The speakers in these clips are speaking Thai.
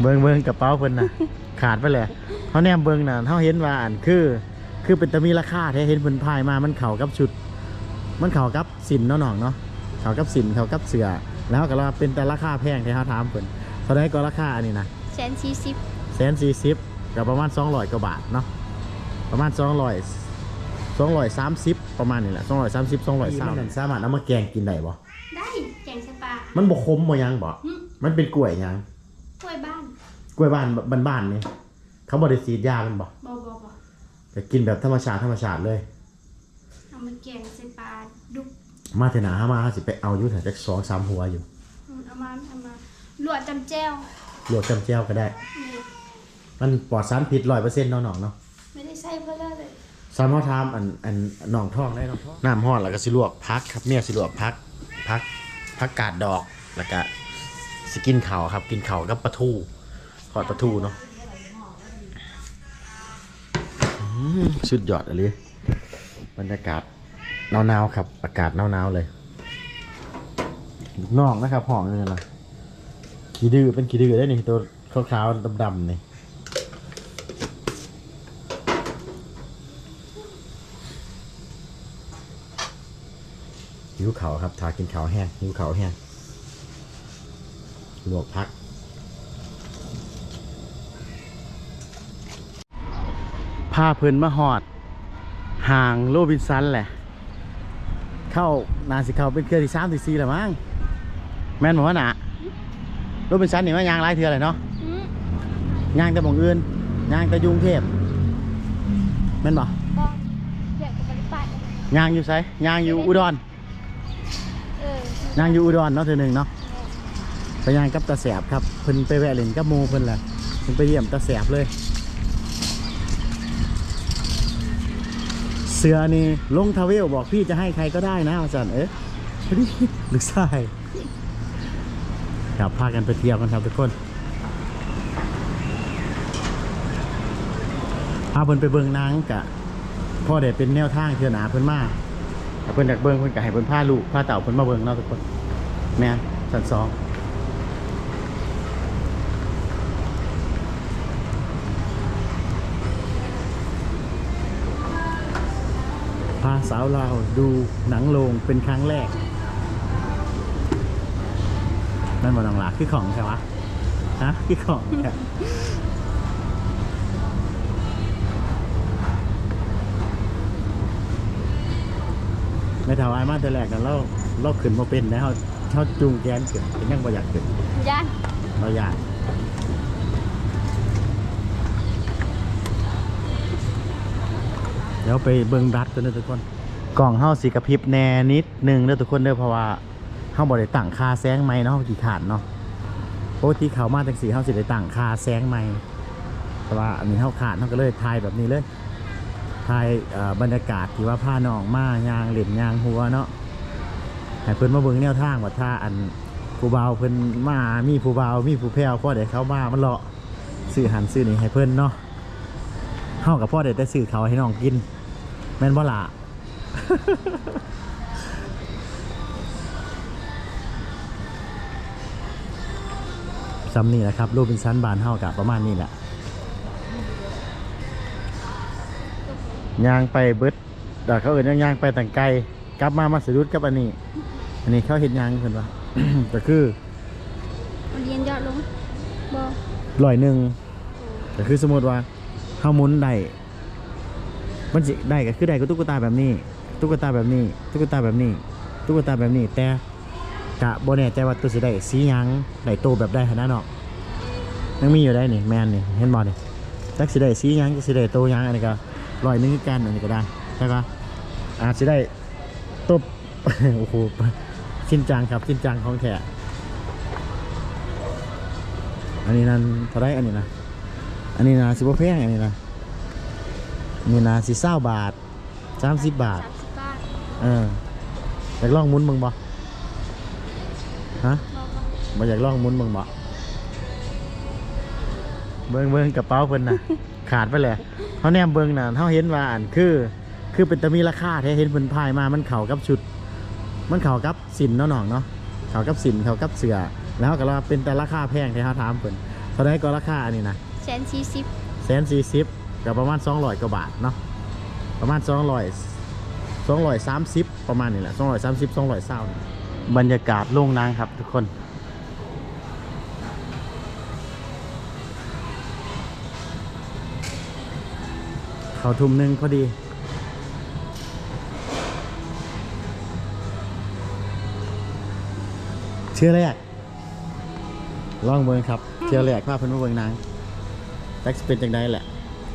เบิ่งเบิ่งกระเป๋าเพิ่นน่ะขาดไปเลยเขาแนมเบิ่งน่ะเขาเห็นว่าอันคือ คือเป็นตะมีราคาแท้เห็นเพิ่นพายมามันเข้ากับชุด มันเข้ากับสินเนาะน้องเนาะเข้ากับสินเข้ากับเสื้อแล้วก็ว่าเป็นแต่ราคาแพงที่เขาถามเพิ่นเท่าไดก็ราคาอันนี้นะแสนสี่สิบแสนสี่สิบกับประมาณ200กว่าบาทเนาะประมาณ200 230ประมาณนี้แหละ230 230มันสามารถเอามาแกงกินได้บ่ได้แกงสปามันบ่คมบ่ยังบ่หึมันเป็นกล้วยหยัง กล้วยบ้านกล้วยบ้านบ้านๆนี่เขาบ่ได้ฉีดยามันบ่บอบอบอแต่กินแบบธรรมชาติธรรมชาติเลยเอามาแกงสปาดุกมาเถอะนะฮะมาสิไปเอาอยู่ถึงจักสองสามหัวอยู่อืมเอามาเอามาลวกจำแจ้วลวกจำเจียวก็ได้นี่มันปลอดสารพิษร้อยเปอร์เซ็นต์เนาะน้องเนาะไม่ได้ใส่เพื่อเลยสามารถทำอันอันน้องท้องได้น้องท้องน้ำห้อนแล้วก็สิลวกพักครับเมียสิลวกพักพักพักกาดดอกแล้วก็ สกินเข่าวครับ กินเข่าวกับปลาทูทอดปลาทูเนาะอืมสุดยอดอะเลยบรรยากาศหนาวๆครับ อากาศหนาวๆเลยลูกน้องนะครับห้องนี่นะขี้ดื้อเป็นขี้ดื้อได้นี่ตัวขาวๆดำๆนี่หิวเขาครับทากินเขาแห้งหิวเขาแห้ง ลวกพักพาเพิ่นมาหอด ห่างโรบินสันแหละ เข้านาสิเข้าเป็นเครือที่สามที่สี่แล้วมั้ง แม่นบอกว่าหนะโรบินสันนี่ว่ายางหลายเทือเลยเนาะอืมยางแต่หมองอื่นยางแต่ยุงเทพแม่นบอกบอเดี๋ยวกับบริษัทยางอยู่ไสยางอยู่อุดรเออยางอยู่อุดรเนาะเธอหนึ่งเนาะ ไปย่างกับตาแสบครับเพิ่นไปแวะเล่นกับหมูเพิ่นแหละเพิ่นไปเยี่ยมตาแสบเลย เสือนี่ลงทาเวลบอกพี่จะให้ใครก็ได้นะอาจารย์เอ๊ะพอดีหรือใช่ครับพากันไปเที่ยวกันครับทุกคนพาเพิ่นไปเบิ่งนางกะพ่อเด็เป็นแนวทางเทือหนาเพิ่นมาถ้าเพิ่นอยากเบิ่งเพิ่นก็ให้เพิ่นพาลูกพาเต่าเพิ่นมาเบิ่งเนาะทุกคนแม่นชั้นสอง สาวลาวดูหนังโรงเป็นครั้งแรก นั่นบอนังหลาคือของใช่ไหมฮะคือของใช่ไม่ถาวายมาแต่แรกกันเราเราขึ้นมาเป็นนะเขาเขาจูงแกนขึ้นเป็นยังบ่อยากขึ้นย่านเราอยาก เดี๋ยวไปเบิ่งรัดกันเด้อทุกคนกล่องเฮาสีกระพริบแน่นิดนึงเด้อทุกคนเด้อเพราะว่าเฮาบ่ได้ตั้งค่าแสงไม้เนาะกี่ขาดเนาะปกติเขามาจังสีเฮาสิได้ตั้งค่าแสงไม้แต่ว่าอันนี้เฮาขาดเฮาก็เลยถ่ายแบบนี้เลยถ่ายบรรยากาศที่ว่าพานองมายางเหล่นยางหัวเนาะให้เพิ่นมาเบิ่งแนวทางว่าถ้าอันผู้เบาเพิ่นมามีผู้เบามีผู้แพ้วพ่อได้เขามามันเลาะซื้อหันซื้อนี่ให้เพิ่นเนาะ เฮากับพ่อได้แต่ซื้อเขาวให้น้องกิน แม่นบ่ล่ะซ้ำนี่แหละครับโรบินสันบานเฮากับประมาณนี้แหละย่างไปเบิดดอกเขาเอิ้นย่างไปต่างไกล กลับมามาสะดุดกับอันนี้ อันนี้เขาเห็นยังเพิ่นว่าก็คือเอาเรียนยอดลงบอร้อยหนึ่งก็คือสมมติว่า เฮามุนได้มันสิได้ก็คือได้ก็ตุ๊กตาแบบนี้ ตุ๊กตาแบบนี้ ตุ๊กตาแบบนี้ ตุ๊กตาแบบนี้ แต่กะบ่แน่ใจว่าตัวสิได้สีหยังได้โตแบบได้ขนาดเนาะยังมีอยู่ได้นี่แมนนี่เห็นบ่นี่จักสิได้สีหยังจักสิได้โตหยังอันนี้ก็ร้อยนึงกันอันนี้ก็ได้ใช่ปะอาจสิได้ตบโอ้โหชิ้นจังครับชิ้นจังของแท้อันนี้นั่นเท่าไรอันนี้นะ อันนี้นะสิบแพงอันนี้นะอันนี้นะสิเศร้าบาทสามสิบบาทสามสิบบาท เอออยากลองหมุนมึงบ่ฮะบอบ่อยากลองหมุนมึงบ่เบิ่งเบิ่งกระเป๋าเพิ่นน่ะขาดไปเลยเขาแนมเบิ่งน่ะเขาเห็นว่าอันคือ คือเป็นตะมีราคาแท้เห็นเพิ่นพายมามันเข้ากับชุด มันเข้ากับสินเนาะน้องเนาะเข้ากับสินเข้ากับเสื้อแล้วก็ว่าเป็นแต่ราคาแพงที่เขาถามเพิ่นเท่าไหรก็ราคาอันนี้นะ แสนสี่สิบแสนสี่สิบกับประมาณสองร้อยกว่าบาทเนาะประมาณสองร้อยสองร้อยสามสิบประมาณนี้แหละสองร้อยสามสิบสองร้อยเศร้าบรรยากาศโล่งนางครับทุกคน เขาทุ่มหนึ่งพอดีเชื่อแรกลองเบิงครับเชื่อแรกภาพเพิ่นมาเบิงนาง จักสิเป็นจังไดแหละ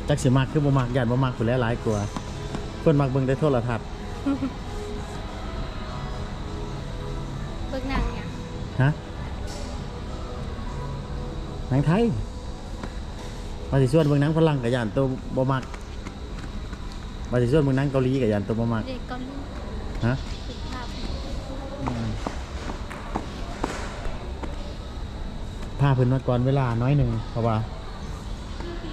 จักสิมักคือบ่มักย่านบ่มักผู้นแหล้วหลายกว่าเพิ่นมักเบิ่งได้โทรทัศน์เบิกหนังเนี่ยฮะหนังไทยมาสิชวนเบิ่งหนังฝรั่งกับย่านตัวบ่มักมาสิชวนเบิ่งหนังเกาหลีกับย่านตัวบ่มักเด็กเกาหลีฮะติดภาพพาเพิ่นมาก่อนเวลาน้อยหนึงเพราะว่า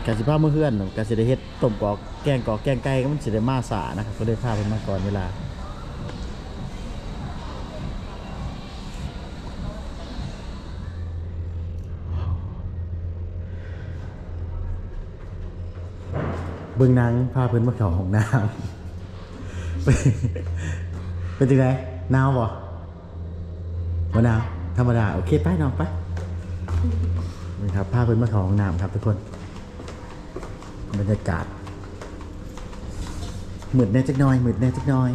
กะสิพามื้อเฮือนกะสิได้เฮ็ดต้มกอกแกงกอกแกงไก่ก็มันสิได้มาสานะครับก็เลยพาเพิ่นมาก่อนเวลาเบิ่งนังพาเพิ่นมาเข้าห้องน้ำเป็นจังไดหนาวบ่บ่หนาวธรรมดาโอเคไปน้องไปนี่ครับพาเพิ่นมาเข้าห้องน้ำครับทุกคน บรรยากาศมืดแน่จักน่อยมืดแน่จักน่อย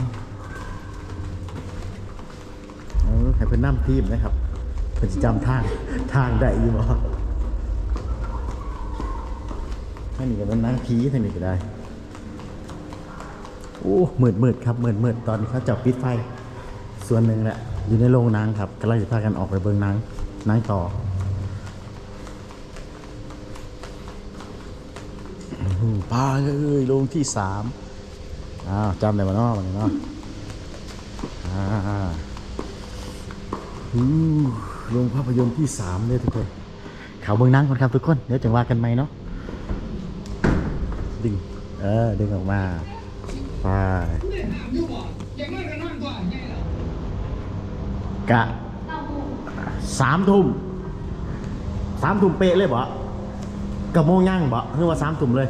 เออให้เพิ่นนำทีมนะครับเพิ่นสิจำทางทางได้อยู่บ่ท่างนี้ก็เป็นนางผีท่างนี้ก็ได้โอ้มืดมืดครับมืดมืดตอนนี้เขาจับปิดไฟ ส่วนหนึ่งแหละอยู่ในโรงนังครับกำลังจะพากันออกไปเบิ่งนังนังต่อ ป้าเอ้ยโรงที่สามอ้าวจำได้มาเนาะมันเนาะอ่าอู้โรงภาพยนตร์ที่สามเลยทุกคนเขาเบิ่งหนังก่อนครับทุกคนเดี๋ยวจะว่ากันไหมเนาะดึงเออดึงออกมาไปกะสามทุ่มสามทุ่มเป๊ะเลยบ่กับโมงย่างบ่คือว่าสามทุ่มเลย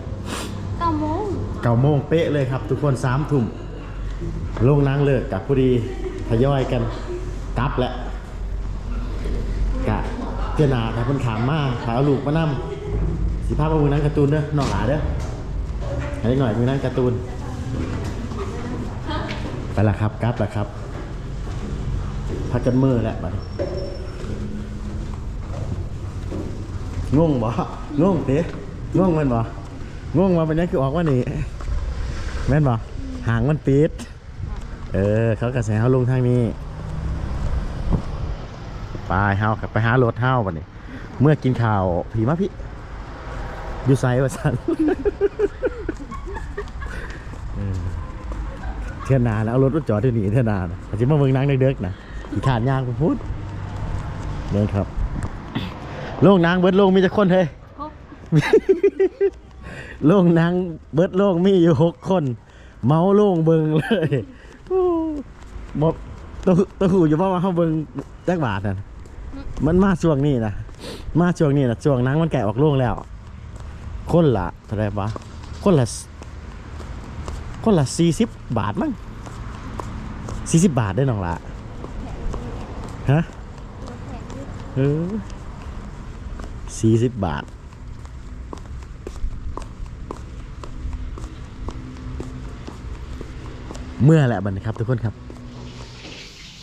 เก้าโมงเป๊ะเลยครับ ทุกคนสามทุ่มลงนางเลิกกับพอดีทยอยกันกลับแหละกะเจนาถ้าเพิ่นถามมาถาเอาลูกมานำสิภาพว่ามือนั้นการ์ตูนเด้อน้องหลาเด้อให้หน่อยมือนั้นการ์ตูนไปละครับกลับละครับพักกันมือแหละบัดนี้งงบ่งงเตะงงมันบ่ งงมาเป็นยังคือออกว่านี่แม่นบ่หางมันปิด เออ เขากระแสเขาลงทางนี้ไปเฮาครับไปหารถเฮาบัดนี้เมื่อกินข้าวผีมาพี่อยู่ไซว่าสันเท่านาแล้วเอารถรถจอดที่นี่เท่านานะอาจจะมาเมืองนังเด็กๆนะขี่ขาดยางไปพูดเดินครับ โลกนางเบิดโลกมีจะคนเฮ้ยหก โลกนางเบิดโลกมีอยู่หกคน เมาโลงเบิงเลยบอกตัวตัวหูอยู่เพราะว่าเขาเบิงจักบาทนะมันมาช่วงนี้นะมาช่วงนี้นะช่วงนางมันแกะออกโลงแล้ว คนละเท่าไรวะคนละคนละสี่สิบบาทมั้งสี่สิบบาทได้น้องละฮะเออสี่สิบบาท เมื่อแหละบัดนครับทุกคนครับ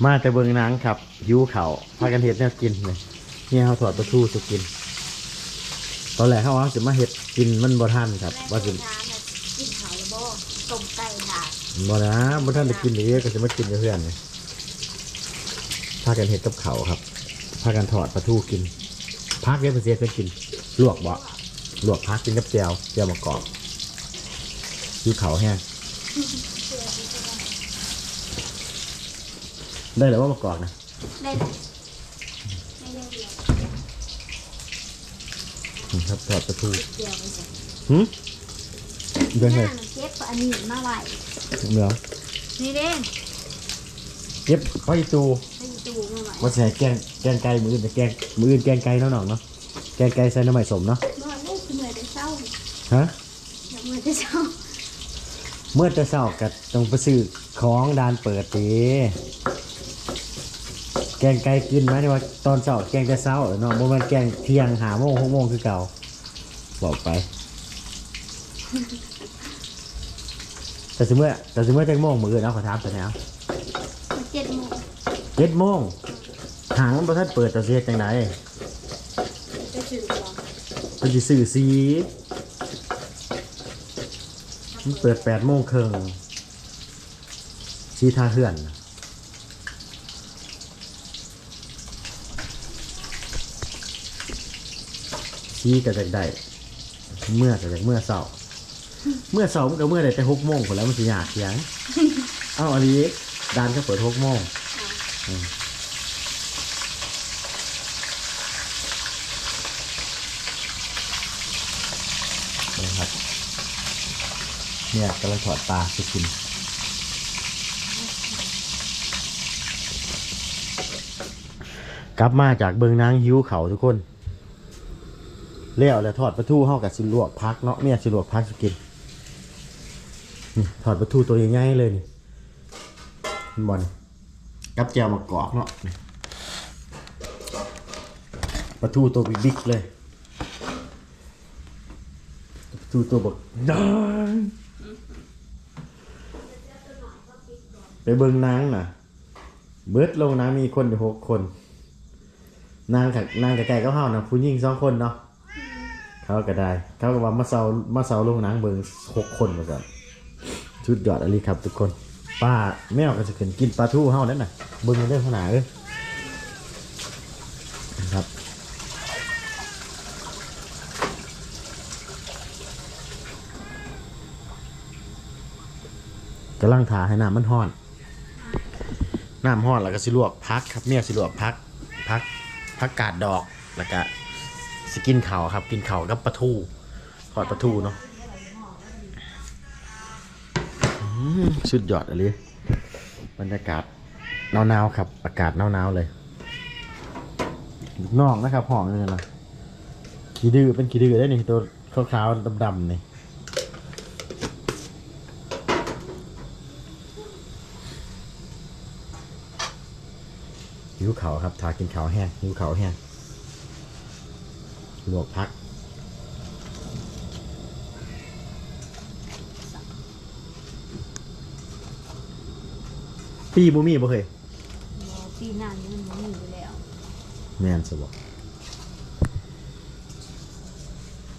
มาแต่เบิงหนางครับหิวเขาวพากันเห็ดแนวกินเลยเนี่ยเขาถอดประตูสุกิน ตอนแรกเขาว่าจะมาเห็ดกินมันบ่ทันครับ ว่าจะน้ำน่ะกินเขาวบ่ต้มไก่ค่ะบ่นะบ่ทันได้กินเลยก็จะมากินกับเพื่อนเลยพากันเห็ดกับเขาวครับพากันถอดปลาทูกินพักเรียบเสียเคยกินลวกบ่ลวกพักกินกับแจวแจวมะกอกอยู่เขาแห้ง ได้แล้วว่ามะกอกนะได้เลยไม่ได้เดียวอืมครับถอดปลาทูเดียวไปสิหืมเดี๋ยวหให้น้ามันเก็บอันนี้มาไว้เดี๋ยวนี่เด้เก็บไปตูให้ตูมาไว้ว่าใส่แกงแกงไก่มืออื่นแต่แกงมืออื่นแกงไก่เนาะน้องเนาะแกกงไก่ใส่น้ำใหม่สมเนาะนอนได้คือเมื่อยแต่เช้าฮะอยากเมื่อยแต่เช้าเมื่อจะเศร้ากัต้องไปซื้อของดานเปิดตี แกงไก่กินไหมที่ว่าตอนเช้าแกงแต่เช้าเนาะบ่แมันแกงเที่ยงหาโมงหกโมงคือเก่าบอกไป แต่สมมติแต่สมมติจังโมงมืออื่นเอาขอถามแต่แล้วมาเจ็ดโมงเจ็ดโมงหางมันประทัดเปิดแต่เสียจังไหนจะถึงก่อนมันจะสื่อสีมันเปิดแปดโมงครึ่งชีท่าเฮือน ชี้กับจากได้เมื่อกับจากเมื่อเสาร์เมื่อเสาร์มันก็เมื่อใดแต่หกโมงคนแล้วมันจะยากเสียงเอ้าอันนี้ดานก็เปิดหกโมงนะครับ เนี่ยกำลังถอดปลาไปกินกลับมาจากเบิงนางหิวเขาทุกคน แล้วแล้วทอดปลาทูเข้ากับสิลวกพักเนาะเมียสิลวกพักสกินนี่ทอดปลาทูตัวใหญ่ๆเลยนี่มันบอลกับแจวมากรอกเนาะปลาทูตัวบิ๊กเลยปลาทูตัวบักดังไปเบิงนางน่ะ เบิดลงน้ำมีคนอยู่หกคน นางกับนางกับไก่ก็เฮานะผู้หญิงสองคนเนาะ เขาก็ได้เขาก็ว่ามาเซามาเซาลงหนังเบิงหกคนมาก่อนชุดยอดอะไรครับทุกคนป้าแมวก็จะขึ้นกินปลาทูเฮานั่นน่ะเบิงเรื่องขนาดเอ้ยครับกำลังทาให้น้ำมันห้อน น้ำห้อนแล้วก็สิลวกพักครับเมียสิลวกพักพักพักกาดดอกแล้วก็ สกินเข่าวครับ กินเข่าวกับปลาทูทอดปลาทูเนาะสุดยอดอะไรบรรยากาศหนาวๆครับ อากาศหนาวๆเลยนอกนะครับห้องนี่นะขี้ดื้อเป็นขี้ดื้อได้นี่ตัวขาวๆดำๆนี่หิวเขาครับทากินเขาแห้งหิวเขาแห้ง ลวกพัก ปีบูมี่บ่เคยหมอปีหน้านี้มันบ่มีอยู่แล้วแม่นสบอก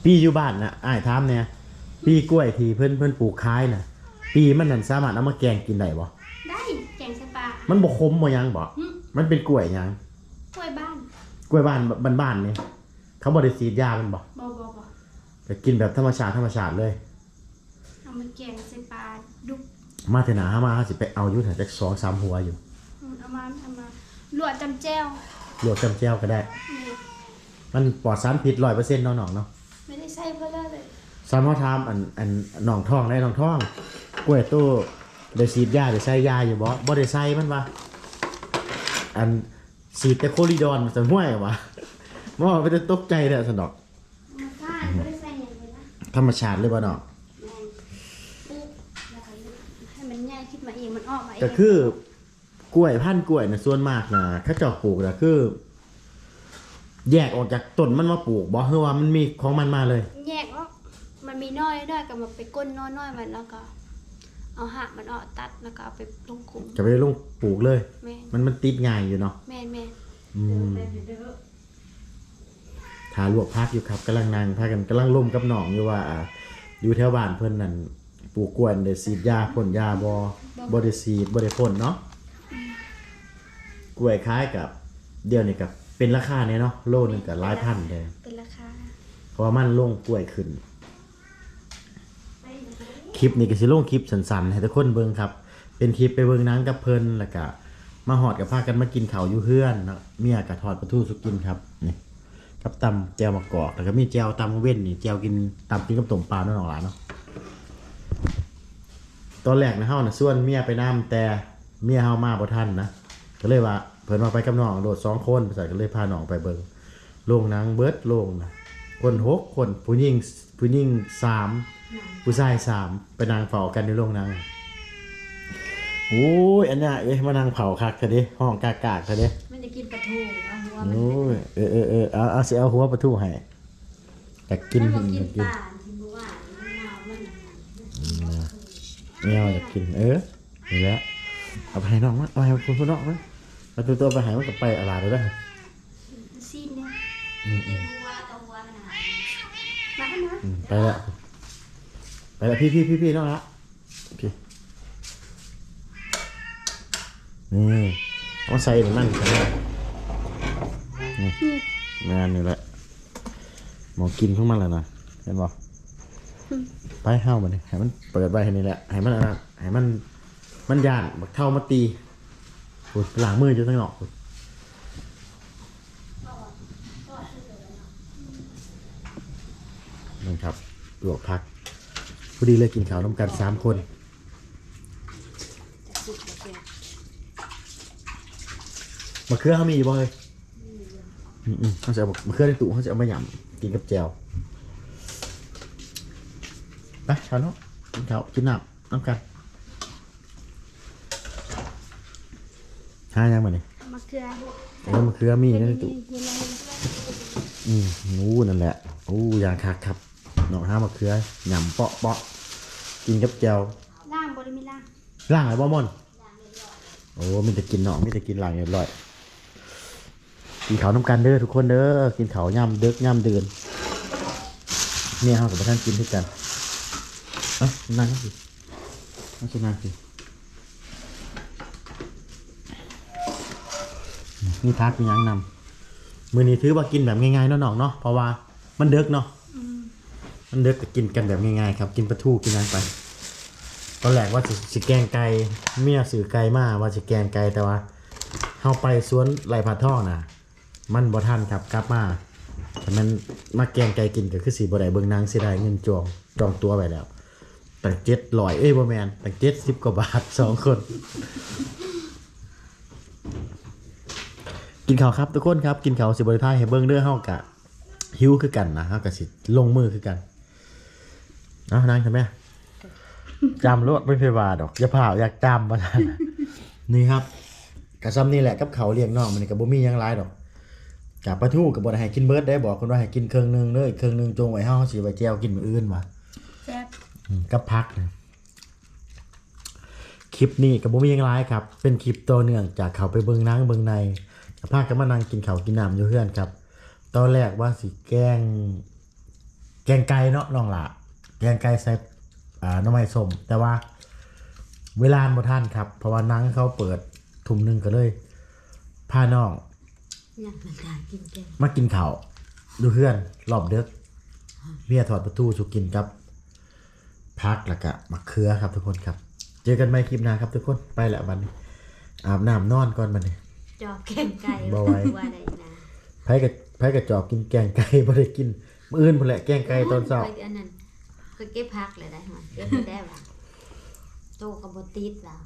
ปีอยู่บ้านนะอ้ายถามเนี่ยปีกล้วยที่เพิ่นเพิ่นปลูกคายน่ะปีมันนั่นสามารถเอามาแกงกินได้บ่ได้แกงสปามันบ่คมบ่หยังบ่หึมันเป็นกล้วยหยังกล้วยบ้านกล้วยบ้านบ้านๆนี่ เขาบ่ได้ฉีดยามันบ่บอบอบอแต่กินแบบธรรมชาติธรรมชาติเลย เอามันแกงสปาดุกมาเถอะนะหามาหาสิไปเอาอยู่แถวจัก2 3หัวอยู่อืมเอามาเอามาลวกจำแจ้วลวกจำแจ่วก็ได้ นี่มันปลอดสารพิษร้อยเปอร์เซ็นต์เนาะน้องเนาะไม่ได้ใส่เพื่อเลยสามารถทำอันอันหนองทองได้หนองทองกล้วยตู้ได้ฉีดยาได้ใส่ยาอยู่บ่บ่ได้ใส่มันวะอันฉีดแต่โคลิดอนมันจะห่วยวะ มอไปจะตกใจเลยสนดอกมาใส่ไม่ได้ใส่อย่างเลยนะธรรมชาติเลยบ่เนาะแมนปุ๊บแล้วก็ให้มันง่ายขึ้นมาเองมันออกมาเองก็คือกล้วยพันธุ์กล้วยนะส่วนมากนะเขาเจ้าปลูกนะคือ แยกออกจากต้นมันมาปลูกบ่คือว่ามันมีของมันมาเลย แยกออกมันมีน้อยน้อยก็มาไปก้นน้อยน้อยมันแล้วก็ เอาหักมันออกตัดแล้วก็เอาไปลงขุมจะไปลงปลูกเลย แม่นมันมันติดง่ายอยู่เนาะแม่นแม่นอืม ทาลวกพักอยู่ครับกำลังนั่งพากันกำลังร่มกับหนองอยู่ว่าอ่าอยู่แถวบ้านเพิ่นนั่นปลูกกล้วยได้ฉีดยาพ่นยาบ่บ่ได้ฉีดบ่ได้พ่นเนาะกล้วยคล้ายกับ เดี๋ยวนี้กับเป็นราคาเนี่ยเนาะโลนึงก็หลายพันเลยเป็นราคาเพราะว่ามันลงกล้วยขึ้น คลิปนี้ก็สิลงคลิปสั้นๆให้ทุกคนเบิ่งครับ เป็นคลิปไปเบิ่งหนังกับเพิ่นแล้วก็มาหอดกับพากันมากินข้าวอยู่เฮือนเนาะเมียก็ทอดปลาทูสุกินครับนี่ กับตำแจวมะกอกแล้วก็มีแจวตำเว้นนี่แจวกินตำกินกับต้มปลาเนาะน้องหลานเนาะตอนแรกนะเฮาน่ะส่วนเมียไปนํแต่เมียเฮามาบ่ทันนะก็เลยว่าเพิ่นว่าไปกับน้องโดดสองคนไปใส่ก็เลยพาน้องไปเบิ่งโรงหนังเบิดโรงนะคนหกคนผู้หญิงผู้หญิงสามผู้ชายสามไปนางเฝ้ากันในโรงหนังโอ้ยอันนี้เอ้ยมานั่งเผาคักเถอะดิห้องกากากเถอะดิมันจะกินปลาทู โอ้ยเออเออเออเอาเอาสิเอาหัวปลาทูให้อยากกินมันอยากกินกินป่าที่บัวมันเมามันไม่เอาอยากกินเออนี่แหละเอาไปให้น้องมั้ยเอาไปให้คุณคุณน้องมั้ยเอาตัวตัวไปให้มันกับไปอะไรเลยได้อซีนเนี่ยอืมอืมบัวตัวบัวมันหายมากันนะอืมไปละไปละพี่พี่พี่พี่น้องละพี่นี่เอาใส่หนึ่งนั่นกันเลย นี่งานนี่แหละหมอกินของมันแล้วนะเห็นบ่ไปเฮ้ามันนี่ให้มันเปิดไว้ให้นี่แหละให้มันอะไรให้มันมันย่านบักเท่ามาตีโอ้ยล้างมืออยู่ตั้งหนอกนั่นครับลวกพักพอดีเลยกินข้าวน้ำกันสามคนมะเขือเขามีอยู่บ่เลย อืมอืมเขาจะเอามะเขือในตู้เขาจะเอามาหยำกินกับแจวไปข้าวเนาะกินข้าวกินน้ำน้ำกันหายังมาเนี่ยมะเขือเออมะเขือมีอยู่ในตู้เวลาอืมนู้นั่นแหละอู้ยางคักครับหนองห้ามะเขือหยำเปาะเปาะกินกับแจวล่างบริมีล่างล่างอะไรบ่มอนโอ้มีแต่กินหนองมีแต่กินล่างเรียบร้อย กินข้าวน้ำกันเด้อทุกคนเด้อกินข้าวย่ำเด็กย่ำเดือนเนี่ยเขากับท่านกินด้วยกันเอ้านั่งสินั่งสินั่งสิมีพักมียังนำมือนี้ถือว่ากินแบบง่ายๆเนาะน้องเนาะเพราะว่ามันเด็กเนาะมันเด็กก็กินกันแบบง่ายๆครับ กินปลาทูกินอะไรไปตอนแรกว่าสิสิแกงไก่เมียสื่อไก่มาว่าสิแกงไก่แต่ว่าเฮาไปสวนไรผัดท่อน่ะ มันบ่ทันครับกลับมาแต่มันมาแกงไก่กินก็คือสิบ่ได้เบิ่งนางสิได้เงินจองจองตัวไปแล้วตั้ง700เอ้ยบ่แม่นตั้ง70กว่าบาทสองคน กินข้าวครับทุกคนครับ กินข้าวสิบ่ได้ทายให้เบิ่งเด้อเฮากะหิวคือกันนะเฮาก็สิลงมือคือกันเนาะนางใช่ไหมจำรวดไม่เพบาดอกอย่าผ่าอยากจำมาทันนี่ครับกระซ้ำนี่แหละกับเขาเลี้ยงน้องมันกับบ่มียังหลายดอก กับปลาทูกับบ่ได้ให้กินเบิดได้บอกคนว่าให้กินเครื่องหนึงเด้ออีกเครื่องหนึงจงไว้เฮาสิไว้แจวกินมื้ออื่นว่ะแซ่บอืมกับพักนะคลิปนี้กับบ่มีหยังหลายครับ เป็นคลิปตัวเนื่องจากเขาไปเบิ่งหนังเบิ่งในกับพากันมานั่งกินข้าวกินน้ำอยู่เฮือนครับ ตอนแรกว่าสิแกง แกงไก่เนาะน้องล่ะแกงไก่ใส่อ่าหน้ำไม้ส้มแต่ว่า เวลาบ่ทันครับ เพราะว่าหนังเขาเปิดทุ่มหนึงก็เลยพาน้อง อยากมันกากินแกงมากินข้าวดูเพื่อนรอบเด็กเมียถอดประตูสุกินครับพักแล้วก็มะเขือครับทุกคนครับ เจอกันใหม่คลิปหน้าครับทุกคนไปแล้วบัดนี้อาบน้ำนอนก่อนบัดนี้จอบแกงไก่บ่ไหว ว่าได้นะไผกับไผกับจอบกินแกงไก่บ่ได้กินมื้ออื่นพุ่นแหละแกงไก่ตอนเช้าข้ยอันนั้นก็เก็บพักเลยได้หมเก็บได้ว่าโตกับบติดแล้ว